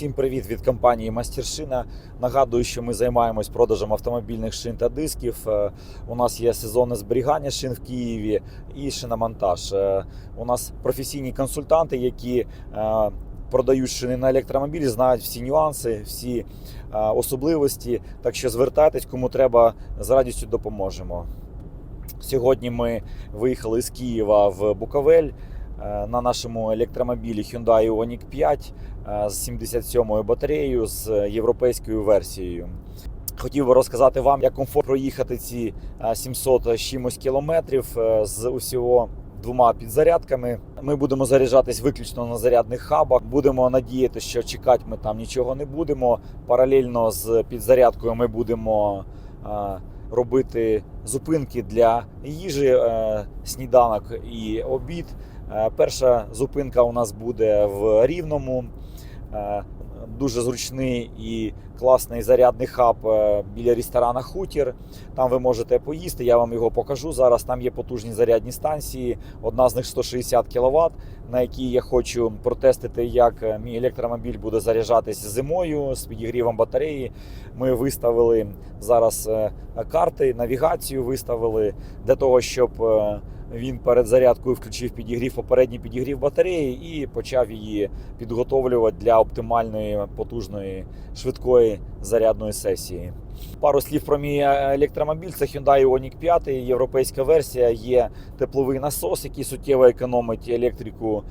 Всім привіт від компанії Мастершина. Нагадую, що ми займаємось продажем автомобільних шин та дисків. Е, У нас є сезонне зберігання шин в Києві і шиномонтаж. Е, У нас професійні консультанти, які е, продають шини на електромобілі, знають всі нюанси, всі особливості. Так що звертайтесь, кому треба, з радістю допоможемо. Сьогодні ми виїхали з Києва в Буковель на нашому електромобілі Hyundai Ioniq 5 е, з 77-ю батареєю з європейською версією. Хотів би розказати вам, як комфортно проїхати ці е, 700 чимось кілометрів е, з усього двома підзарядками. Ми будемо заряджатись виключно на зарядних хабах. Будемо надіяти, що чекати ми там нічого не будемо. Паралельно з підзарядкою ми будемо е, робити зупинки для їжі, е, сніданок і обід. Е, Перша зупинка у нас буде в Рівному. Е, Дуже зручний і класний зарядний хаб е, біля ресторана Хутір. Там ви можете поїсти. Я вам його покажу зараз. Там є потужні зарядні станції. Одна з них 160 кВт, на якій я хочу протестити, як е, мій електромобіль буде заряджатись зимою з підігрівом батареї. Ми виставили зараз е, карти, навігацію виставили для того, щоб він перед зарядкою включив підігрів, попередній підігрів батареї і почав її підготовлювати для оптимальної потужної швидкої зарядної сесії. Пару слів про мій е, електромобіль. Це Hyundai Ioniq 5, європейська версія. Є тепловий насос, який суттєво економить електрику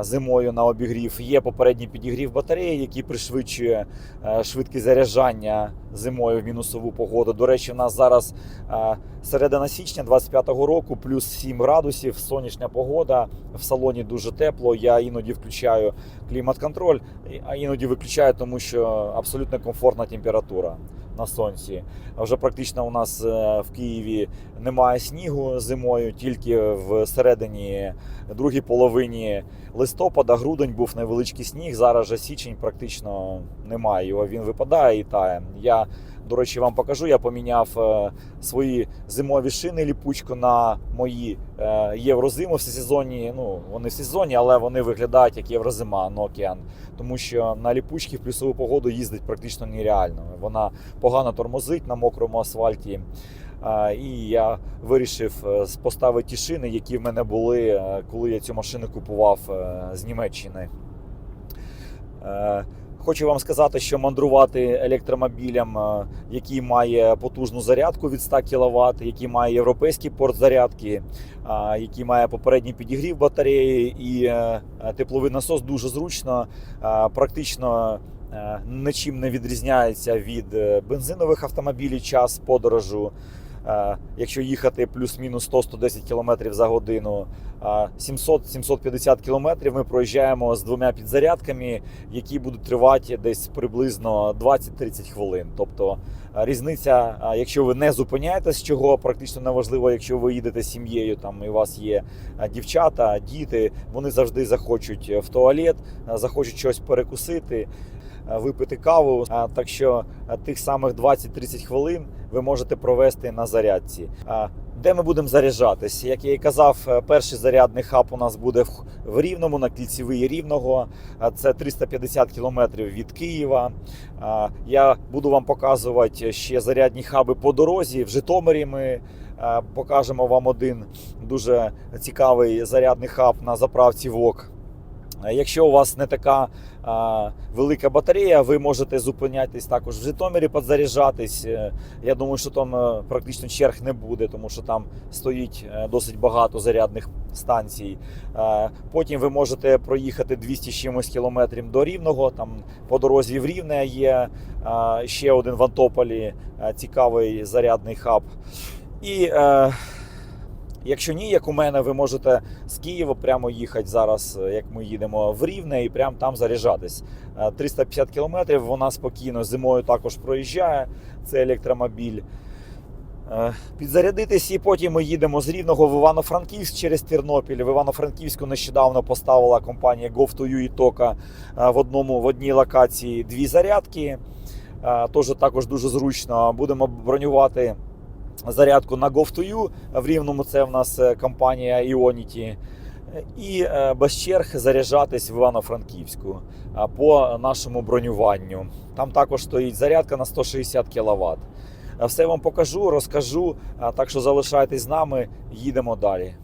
зимою на обігрів. Є попередній підігрів батареї, який пришвидшує е, швидкість заряджання зимою в мінусову погоду. До речі, у нас зараз е, середина січня 25-го року, плюс 7 градусів, сонячна погода. В салоні дуже тепло. Я іноді включаю клімат-контроль, а іноді виключаю, тому що абсолютно комфортна температура на сонці. Вже практично у нас е, в Києві немає снігу зимою, тільки в середині другій половині листопада, грудень був невеличкий сніг. Зараз же січень практично немає. Його він випадає і тає. Я до речі, вам покажу. Я поміняв е, свої зимові шини ліпучку на мої е, єврозиму всесезонні. Ну вони всесезонні, але вони виглядають як єврозима Nokian. Тому що на ліпучки в плюсову погоду їздить практично нереально. Вона погано тормозить на мокрому асфальті. І я вирішив е, поставити ті шини, які в мене були, коли я цю машину купував з Німеччини. Хочу вам сказати, що мандрувати електромобілем, е, який має потужну зарядку від 100 кВт, який має європейський порт зарядки, е, який має попередній підігрів батареї і е, тепловий насос, дуже зручно, практично нічим не відрізняється від бензинових автомобілів час подорожу. Е, Якщо їхати плюс-мінус 100-110 км за годину, е, 700-750 км ми проїжджаємо з двома підзарядками, які будуть тривати десь приблизно 20-30 хвилин. Тобто е, різниця, е, якщо ви не зупиняєтесь, чого практично неважливо, якщо ви їдете з сім'єю, там і у вас є е, дівчата, діти, вони завжди захочуть в туалет, е, захочуть щось перекусити. Е, Випити каву, так що е, тих самих 20-30 хвилин ви можете провести на зарядці. Де ми будемо заряджатись? Як я і казав, е, перший зарядний хаб у нас буде в- Рівному, на кільцевій Рівного. Це 350 кілометрів від Києва. Я буду вам показувати ще зарядні хаби по дорозі. В Житомирі ми покажемо вам один дуже цікавий зарядний хаб на заправці ВОК. Якщо у вас не така а, велика батарея, ви можете зупинятись також в Житомирі, підзаряджатись. Е, Я думаю, що там е, практично черг не буде, тому що там стоїть е, досить багато зарядних станцій. Е, Потім ви можете проїхати 200 чимось кілометрів до Рівного. Там по дорозі в Рівне є е, ще один в Антополі е, цікавий зарядний хаб. І е, Якщо ні, як у мене, ви можете з Києва прямо їхати зараз, е, як ми їдемо в Рівне, і прямо там заряджатись. Е, 350 кілометрів вона спокійно зимою також проїжджає. Це електромобіль. Е, Підзарядитись, і потім ми їдемо з Рівного в Івано-Франківськ через Тернопіль. В Івано-Франківську нещодавно поставила компанія GoFTU і Тока е, в одному в одній локації дві зарядки. Е, Тож також дуже зручно. Будемо бронювати зарядку на GoFTU. В Рівному це в нас е, компанія Ionity. і е, без черг заряджатись в Івано-Франківську по нашому бронюванню. Там також стоїть зарядка на 160 кВт. Все вам покажу, розкажу. Так що залишайтесь з нами, їдемо далі.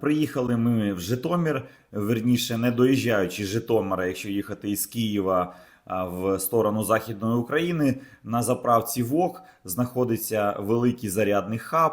Приїхали ми в Житомир, верніше, не доїжджаючи з Житомира, якщо їхати із Києва в сторону Західної України. На заправці ВОК знаходиться великий зарядний хаб.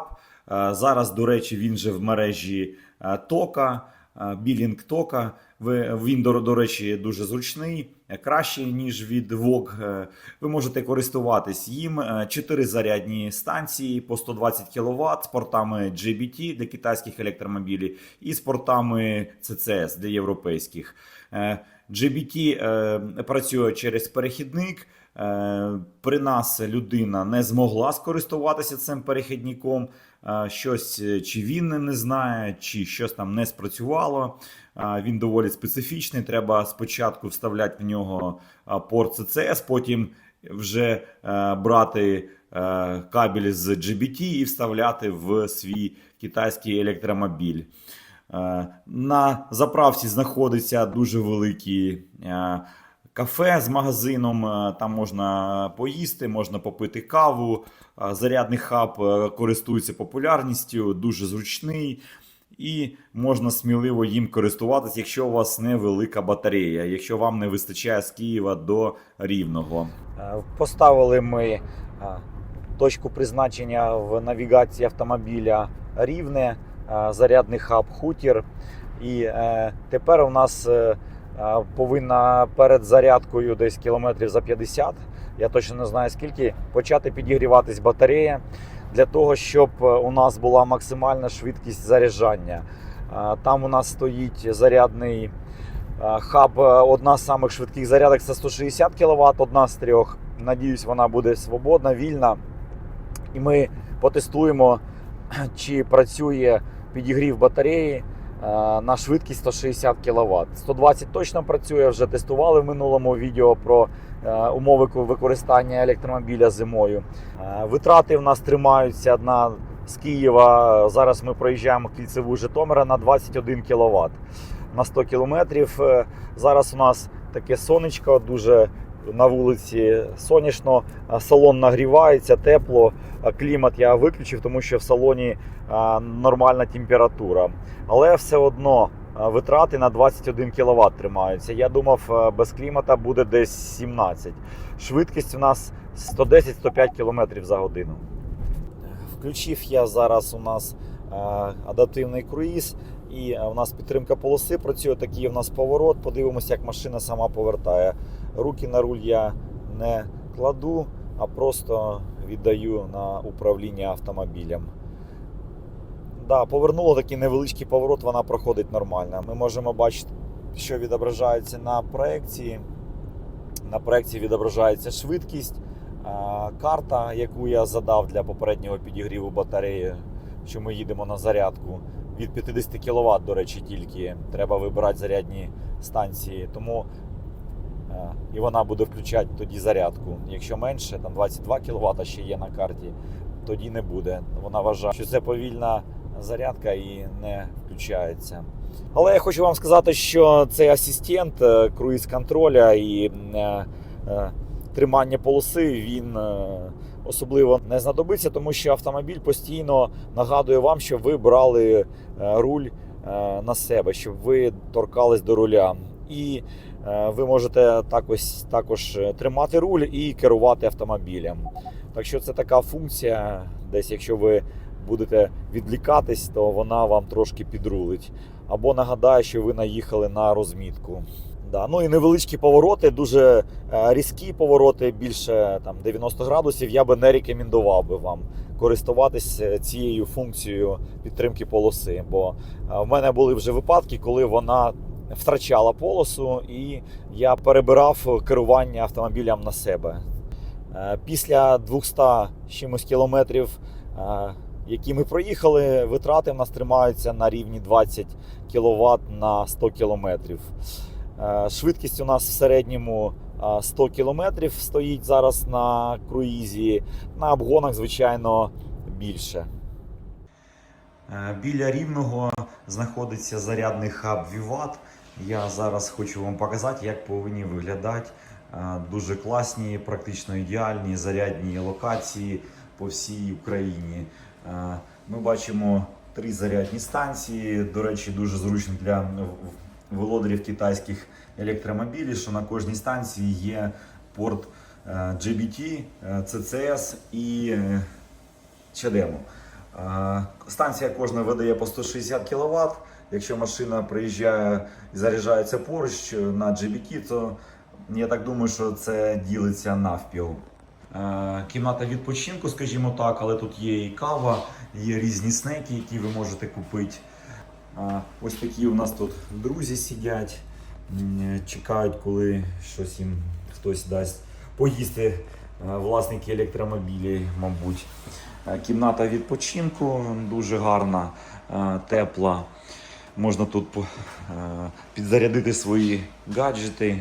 Е, Зараз, до речі, він же в мережі е, Тока, е, білінг Тока. Він, до, речі, дуже зручний, кращий, ніж від ВОК. Е, Ви можете користуватись їм. Е, Чотири зарядні станції по 120 кВт з портами GBT для китайських електромобілів і з портами CCS для європейських. Е, GBT працює через перехідник. Е, При нас людина не змогла скористуватися цим перехідником. Е, Щось е, чи він не знає, чи щось там не спрацювало. Він доволі специфічний. Треба спочатку вставляти в нього порт CCS, потім вже брати кабель з GBT і вставляти в свій китайський електромобіль. На заправці знаходиться дуже великий кафе з магазином. е, Там можна поїсти, можна попити каву. Е, Зарядний хаб е, користується популярністю, дуже зручний. І можна сміливо їм користуватися, якщо у вас невелика батарея, якщо вам не вистачає з Києва до Рівного. Поставили ми точку призначення в навігації автомобіля Рівне, зарядний хаб Хутір. І тепер у нас повинна перед зарядкою десь кілометрів за 50, я точно не знаю скільки, почати підігріватись батарея для того, щоб е, у нас була максимальна швидкість заряджання. Там у нас стоїть зарядний хаб, е, одна з самих швидких зарядок це 160 кВт, одна з трьох. Надіюсь, вона буде свободна, вільна. І ми потестуємо, чи працює підігрів батареї на швидкість 160 кВт. 120 точно працює, вже тестували в минулому відео про е, умови використання електромобіля зимою. Е, Витрати в нас тримаються на з Києва. Зараз ми проїжджаємо кільцеву Житомира на 21 кВт на 100 кілометрів. Е, Зараз у нас таке сонечко, дуже на вулиці сонячно, салон нагрівається, тепло. Клімат я виключив, тому що в салоні нормальна температура. Але все одно витрати на 21 кВт тримаються. Я думав, без клімата буде десь 17. Швидкість у нас 110-105 км за годину. Включив я зараз у нас адаптивний круїз. І у нас підтримка полоси працює такий у нас поворот. Подивимося, як машина сама повертає. Руки на руль я не кладу, а просто віддаю на управління автомобілем. Да, повернуло такий невеличкий поворот, вона проходить нормально. Ми можемо бачити, що відображається на проекції. На проекції відображається швидкість, карта, яку я задав для попереднього підігріву батареї, що ми їдемо на зарядку. Від 50 кВт, до речі, тільки треба вибирати зарядні станції. Тому і вона буде включати тоді зарядку. Якщо менше, там 22 кВт ще є на карті, тоді не буде. Вона вважає, що це повільна зарядка і не включається. Але я хочу вам сказати, що цей асистент е, круїз контроля і е, е, тримання полоси він е, особливо не знадобиться, тому що автомобіль постійно нагадує вам, що ви брали е, руль е, на себе, щоб ви торкались до руля. І е, ви можете також, також е, тримати руль і керувати автомобілем. Так що це така функція, десь якщо ви будете відлікатись, то вона вам трошки підрулить. Або нагадає, що ви наїхали на розмітку. Да. Ну і невеличкі повороти, дуже е, різкі повороти, більше там 90 градусів. Я би не рекомендував би вам користуватися цією функцією підтримки полоси. Бо е, в мене були вже випадки, коли вона втрачала полосу, і я перебирав керування автомобілем на себе. Е, Після 200 чимось кілометрів, е, які ми проїхали, витрати в нас тримаються на рівні 20 кВт на 100 кілометрів. Е, Швидкість у нас в середньому е, 100 км стоїть зараз на круїзі. На обгонах, звичайно, більше. Біля рівного знаходиться зарядний хаб Vivat. Я зараз хочу вам показати, як повинні виглядати е, дуже класні, практично ідеальні зарядні локації по всій Україні. Е, Ми бачимо три зарядні станції. До речі, дуже зручно для володарів китайських електромобілів, що на кожній станції є порт е, GBT, CCS і CHAdeMO. Станція кожна видає по 160 кВт. Якщо машина приїжджає і заряджається поруч на GBT, то я так думаю, що це ділиться навпіл. Е, Кімната відпочинку, скажімо так, але тут є і кава, є різні снеки, які ви можете купити. Ось такі у нас тут друзі сидять, чекають, коли щось їм хтось дасть поїсти. Е, Власники електромобілів, мабуть. Е, Кімната відпочинку дуже гарна, тепла. Можна тут е, підзарядити свої гаджети.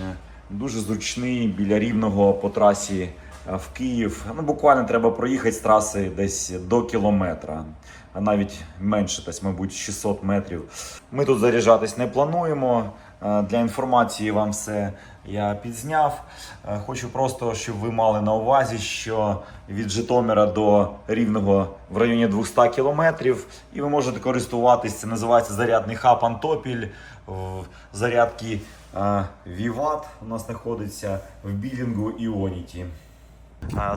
Е, Дуже зручний біля рівного по трасі е, в Київ. Ну, буквально треба проїхати з траси десь до кілометра, а навіть менше, десь, мабуть, 600 метрів. Ми тут заряджатись не плануємо. Для інформації вам все я підзняв. Е, Хочу просто, щоб ви мали на увазі, що від Житомира до Рівного в районі 200 кілометрів, і ви можете користуватися, Це називається зарядний хаб Антопіль. В Зарядки е, Віват у нас знаходиться в білінгу Іоніті.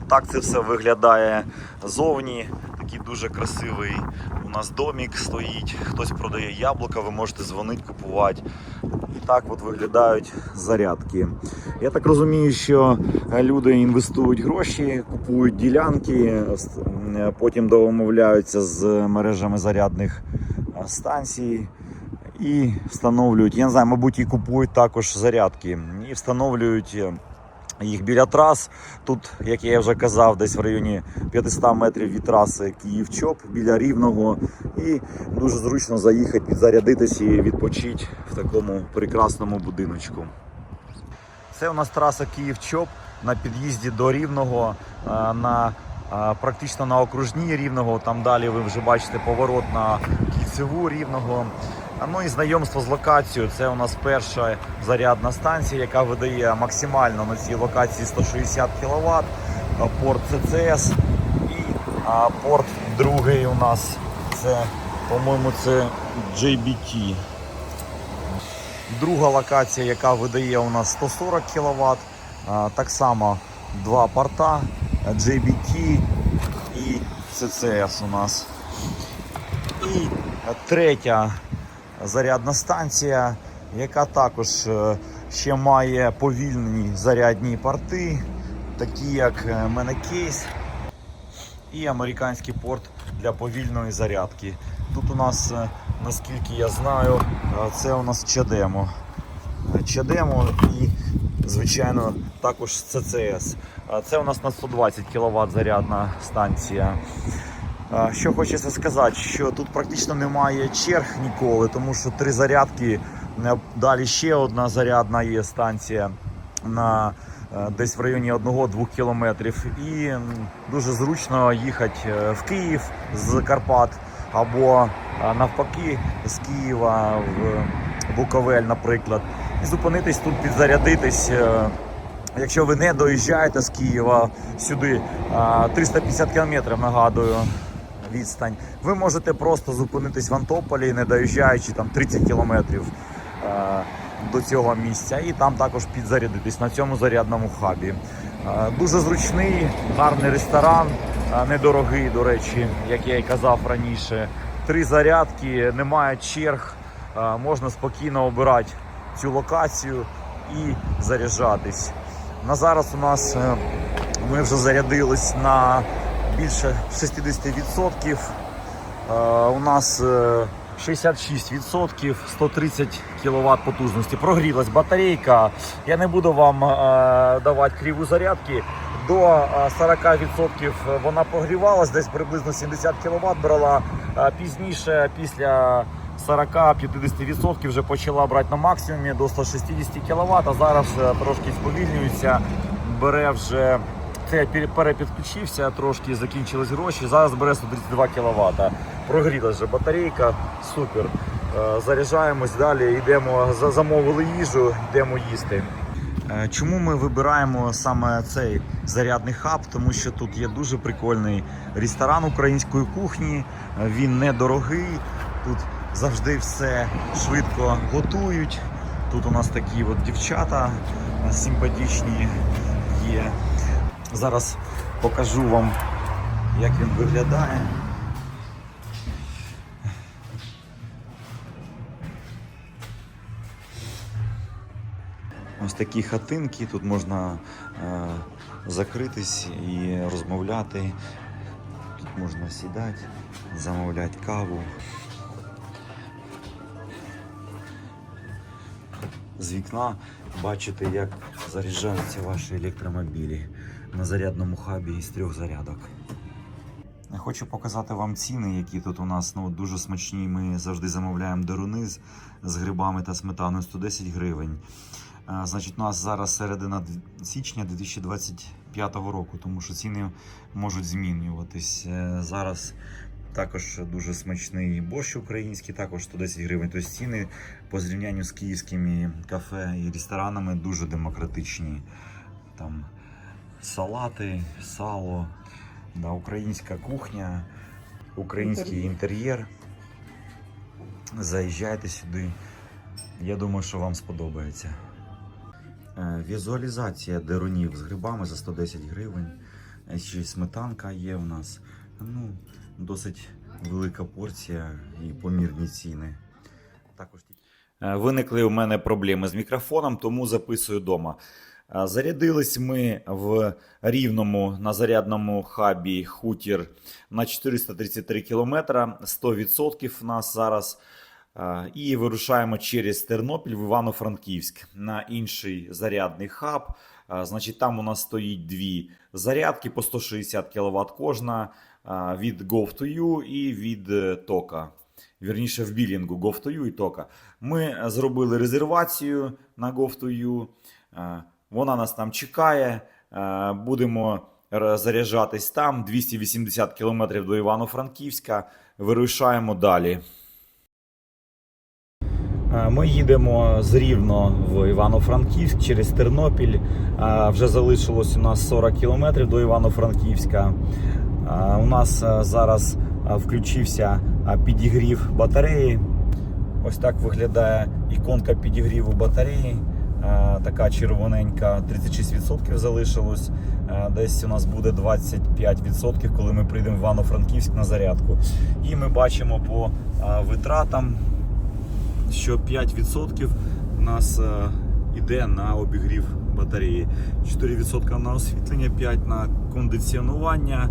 Так це все виглядає зовні. Такий дуже красивий у нас домик стоїть. Хтось продає яблука, ви можете дзвонити, купувати. І так от виглядають зарядки. Я так розумію, що люди інвестують гроші, купують ділянки, е, потім домовляються з мережами зарядних е, станцій і встановлюють. Я не знаю, мабуть, і купують також зарядки і встановлюють. Їх біля трас. Тут, як я вже казав, десь в районі 500 метрів від траси Київ-Чоп біля Рівного. І дуже зручно заїхати, підзарядитись і відпочити в такому прекрасному будиночку. Це у нас траса Київ-Чоп на під'їзді до Рівного, е, на, е, практично на окружній Рівного. Там далі ви вже бачите поворот на кільцеву Рівного. А, Ну і знайомство з локацією. Це у нас перша зарядна станція, яка видає максимально на цій локації 160 кВт. Порт CCS і а, порт другий у нас це, по-моєму, це JBT. Друга локація, яка видає у нас 140 кВт. Так само два порта JBT і CCS у нас. І третя зарядна станція, яка також е, ще має повільні зарядні порти, такі як е, Menekase і американський порт для повільної зарядки. Тут у нас, е, наскільки я знаю, це у нас Чадемо. Чадемо і, звичайно, також. Е, Це у нас на 120 кВт зарядна станція. Що хочеться сказати, що тут практично немає черг ніколи, тому що три зарядки, е, далі ще одна зарядна є станція на е, десь в районі 1-2 кілометрів. І дуже зручно їхати е, в Київ з Карпат або навпаки з Києва в Буковель, наприклад, і зупинитись тут, підзарядитись. Якщо ви не доїжджаєте з Києва сюди, а, 350 кілометрів, нагадую, відстань, ви можете просто зупинитись в Антополі, не доїжджаючи там 30 кілометрів е, до цього місця, і там також підзарядитись на цьому зарядному хабі. Е, Дуже зручний, гарний ресторан, е, недорогий, до речі, як я і казав раніше. Три зарядки, немає черг, е, можна спокійно обирати цю локацію і заряджатись. На зараз у нас е, ми вже зарядились на більше 60%. Е, У нас е, 66%, 130 кВт потужності. Прогрілась батарейка. Я не буду вам е, давати криву зарядки. До е, 40% вона прогрівалась, десь приблизно 70 кВт брала. Е, Пізніше, після 40-50% вже почала брати на максимумі до 160 кВт, а зараз е, трошки сповільнюється, бере вже це я пере- перепідключився, трошки закінчились гроші. Зараз бере 132 кВт. Прогрілась вже батарейка, супер. Е, Заряджаємось далі, йдемо, замовили їжу, йдемо їсти. Е, Чому ми вибираємо саме цей зарядний хаб? Тому що тут є дуже прикольний ресторан української кухні. Е, Він недорогий. Тут завжди все швидко готують. Тут у нас такі от дівчата симпатичні є. Зараз покажу вам, як він виглядає. Ось такі хатинки, тут можна е, закритись і розмовляти. Тут можна сідати, замовляти каву. З вікна бачите, як заряджаються ваші електромобілі на зарядному хабі із трьох зарядок. Хочу показати вам ціни, які тут у нас ну, дуже смачні. Ми завжди замовляємо деруни з, з грибами та сметаною 110 гривень. А, значить, у нас зараз середина січня 2025 року, тому що ціни можуть змінюватись. Е, Зараз також дуже смачний борщ український, також 110 гривень. Тобто ціни по зрівнянню з київськими кафе і ресторанами дуже демократичні. Там салати, сало, да, українська кухня, український інтер'єр. Заїжджайте сюди. Я думаю, що вам сподобається. Е, Візуалізація дерунів з грибами за 110 гривень. Е, Ще й сметанка є у нас. Ну, досить велика порція і помірні ціни. Також Е, Виникли у мене проблеми з мікрофоном, тому записую вдома. Зарядились ми в рівному на зарядному хабі хутір на 433 кілометра, 100% у нас зараз. І вирушаємо через Тернопіль в Івано-Франківськ на інший зарядний хаб. Значить, там у нас стоїть дві зарядки по 160 кВт кожна від Gov2U і від е, Тока. Вірніше в білінгу Gov2U і Тока. Ми е, зробили резервацію на Gov2U. Вона нас там чекає. Е, Будемо заряджатись там 280 км до Івано-Франківська. Вирушаємо далі. Е, Ми їдемо з Рівно в Івано-Франківськ через Тернопіль. Е, Вже залишилось у нас 40 кілометрів до Івано-Франківська. У нас зараз включився підігрів батареї. Ось так виглядає іконка підігріву батареї. Е, Така червоненька, 36% залишилось. Е, Десь у нас буде 25%, коли ми прийдемо в Івано-Франківськ на зарядку. І ми бачимо по е, витратам, що 5% у нас іде на обігрів батареї. 4% на освітлення, 5% на кондиціонування.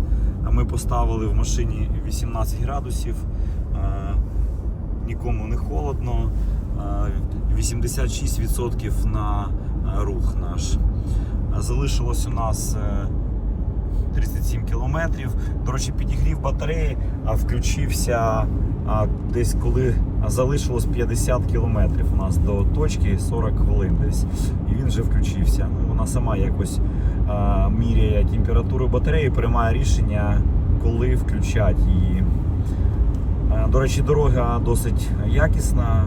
Ми поставили в машині 18 градусів. Нікому не холодно. Е, 86% на е, рух наш. Залишилось у нас е, 37 кілометрів. До речі, підігрів батареї, а включився а, десь коли залишилось 50 кілометрів у нас до точки 40 хвилин десь. І він вже включився. Ну, вона сама якось а, міряє температуру батареї, приймає рішення, коли включати її. Е, До речі, дорога досить якісна,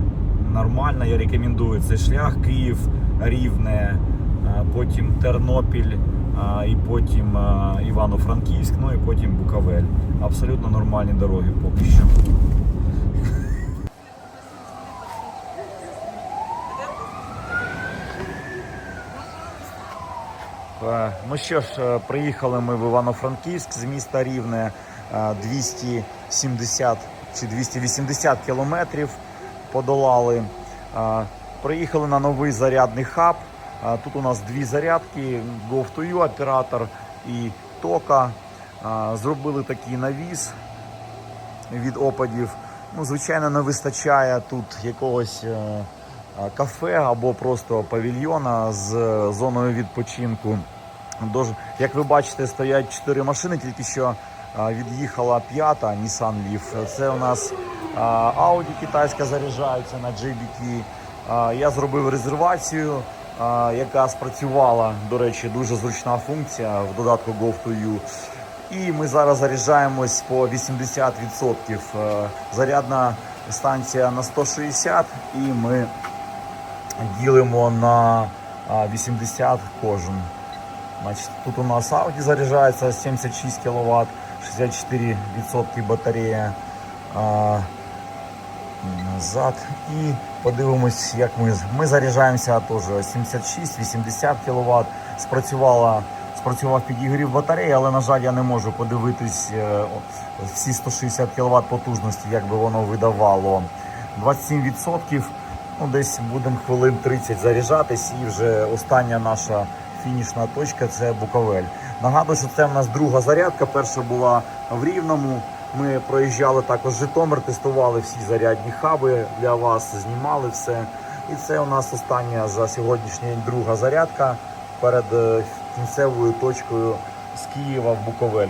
нормальна. Я рекомендую цей шлях Київ, Рівне, е, потім Тернопіль, е, і потім е, Івано-Франківськ, ну і потім Буковель. Абсолютно нормальні дороги поки що. Ну що ж, приїхали ми в Івано-Франківськ з міста Рівне е, 270 чи 280 кілометрів подолали. Приїхали на новий зарядний хаб. Тут у нас дві зарядки: Go2U оператор і Тока. Зробили такий навіс від опадів. Ну, звичайно, не вистачає тут якогось е, кафе або просто павільйона з е, зоною відпочинку. Як ви бачите, стоять чотири машини, тільки що від'їхала п'ята Nissan Leaf. Це у нас Audi китайська заряджається на JBT. Я зробив резервацію, яка спрацювала. До речі, дуже зручна функція в додатку Go2U. І ми зараз заряджаємось по 80%. Е, Зарядна станція на 160 і ми ділимо на а, 80 кожен. Значить, тут у нас Audi заряджається 76 кВт, 64% батарея. Назад. І подивимось, як ми. Ми заряджаємося теж 76-80 кВт. Спрацювала, спрацював підігрів батареї, але, на жаль, я не можу подивитись е, всі 160 кВт потужності, як би воно видавало. 27%. Ну, десь будемо хвилин 30 заряджатись, і вже остання наша фінішна точка це Буковель. Нагадую, що це в нас друга зарядка. Перша була в Рівному. Ми проїжджали також Житомир, тестували всі зарядні хаби для вас, знімали все. І це у нас остання за сьогоднішній день друга зарядка перед е, кінцевою точкою з Києва в Буковель.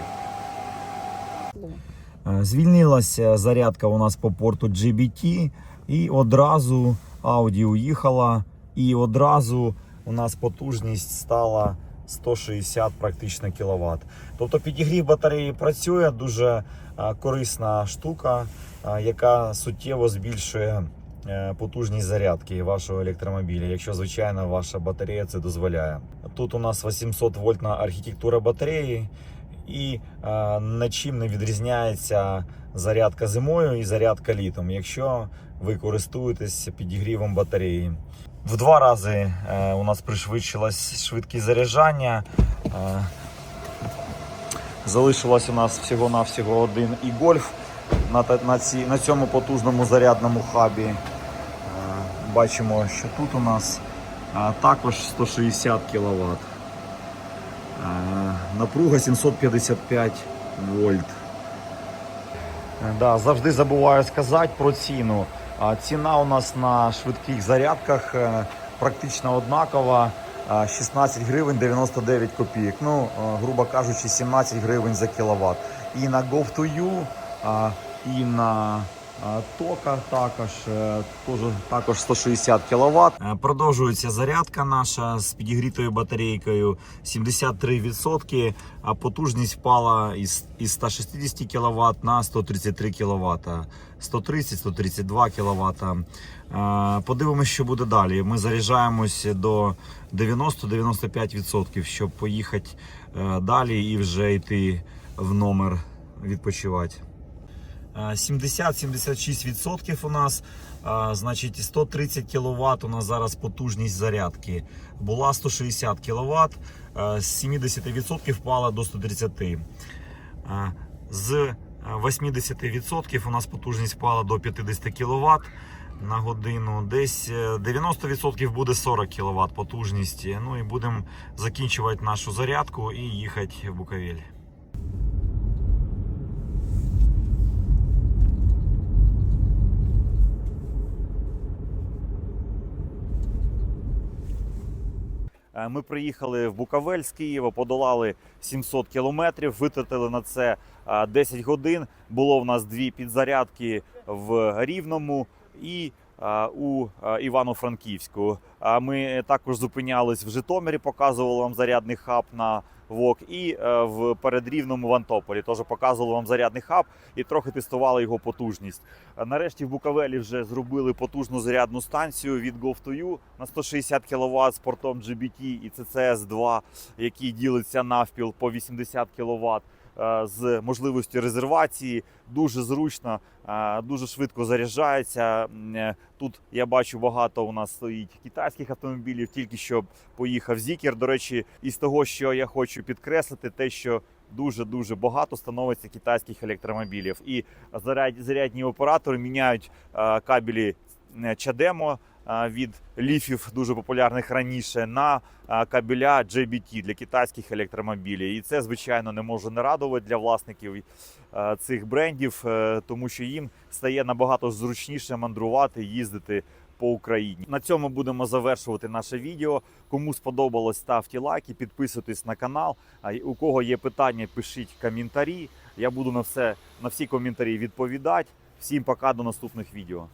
Е, Звільнилася зарядка у нас по порту GBT, і одразу Audi уїхала, і одразу у нас потужність стала 160 практично кВт. Тобто підігрів батареї працює, дуже е, корисна штука, е, яка суттєво збільшує е, потужність зарядки вашого електромобіля, якщо звичайно ваша батарея це дозволяє. Тут у нас 800 вольтна архітектура батареї, і е, нічим не відрізняється зарядка зимою і зарядка літом, якщо ви користуєтесь підігрівом батареї. В два рази е, у нас пришвидшилась швидкість заряджання. Е, залишилось у нас всього-навсього один і гольф на, на, ці, на цьому потужному зарядному хабі. Е, бачимо, що тут у нас також 160 кВт. Напруга 755 вольт. Да, завжди забуваю сказати про ціну. Ціна у нас на швидких зарядках е, практично однакова. е, 16 гривень 99 копійок. Ну, е, грубо кажучи, 17 гривень за кіловат. І на Go2U, е, і на е, Тока також, е, теж, також 160 кВт. Продовжується зарядка наша з підігрітою батарейкою 73%, а потужність впала із, із 160 кВт на 133 кВт. 130-132 кВт. Подивимося, що буде далі. Ми заряджаємось до 90-95%, щоб поїхати е, далі і вже йти в номер відпочивати. Е, 70-76% у нас, е, значить 130 кВт у нас зараз потужність зарядки. Була 160 кВт, е, з 70% впала до 130. Е, З е, 80% у нас потужність впала до 50 кВт на годину. Десь е, 90% буде 40 кВт потужність. Ну і будемо закінчувати нашу зарядку і їхати в Буковель. Е, Ми приїхали в Букавель з Києва, подолали 700 кілометрів, витратили на це е, 10 годин. Було в нас дві підзарядки в Рівному і е, у е, Івано-Франківську. Ми також зупинялись в Житомирі, показували вам зарядний хаб на ВОК, і е, в передрівному в Антополі теж показували вам зарядний хаб і трохи тестували його потужність. Нарешті в Буковелі вже зробили потужну зарядну станцію від Go2U на 160 кВт з портом GBT і CCS 2 який ділиться навпіл по 80 кВт з можливістю резервації. Дуже зручно, е, дуже швидко заряджається. Е, Тут я бачу багато у нас стоїть китайських автомобілів. Тільки що поїхав Зікер. До речі, із того, що я хочу підкреслити, те, що дуже дуже багато становиться китайських електромобілів, і заряд, зарядні оператори міняють е, кабелі е, Чадемо е, від ліфів, дуже популярних раніше, на кабеля JBT для китайських електромобілів. І це, звичайно, не може не радувати для власників е, цих брендів, е, тому що їм стає набагато зручніше мандрувати, їздити по Україні. На цьому будемо завершувати наше відео. Кому сподобалось, ставте лайки, підписуйтесь на канал. У кого є питання, пишіть коментарі. Я буду на все на всі коментарі відповідати. Всім пока до наступних відео.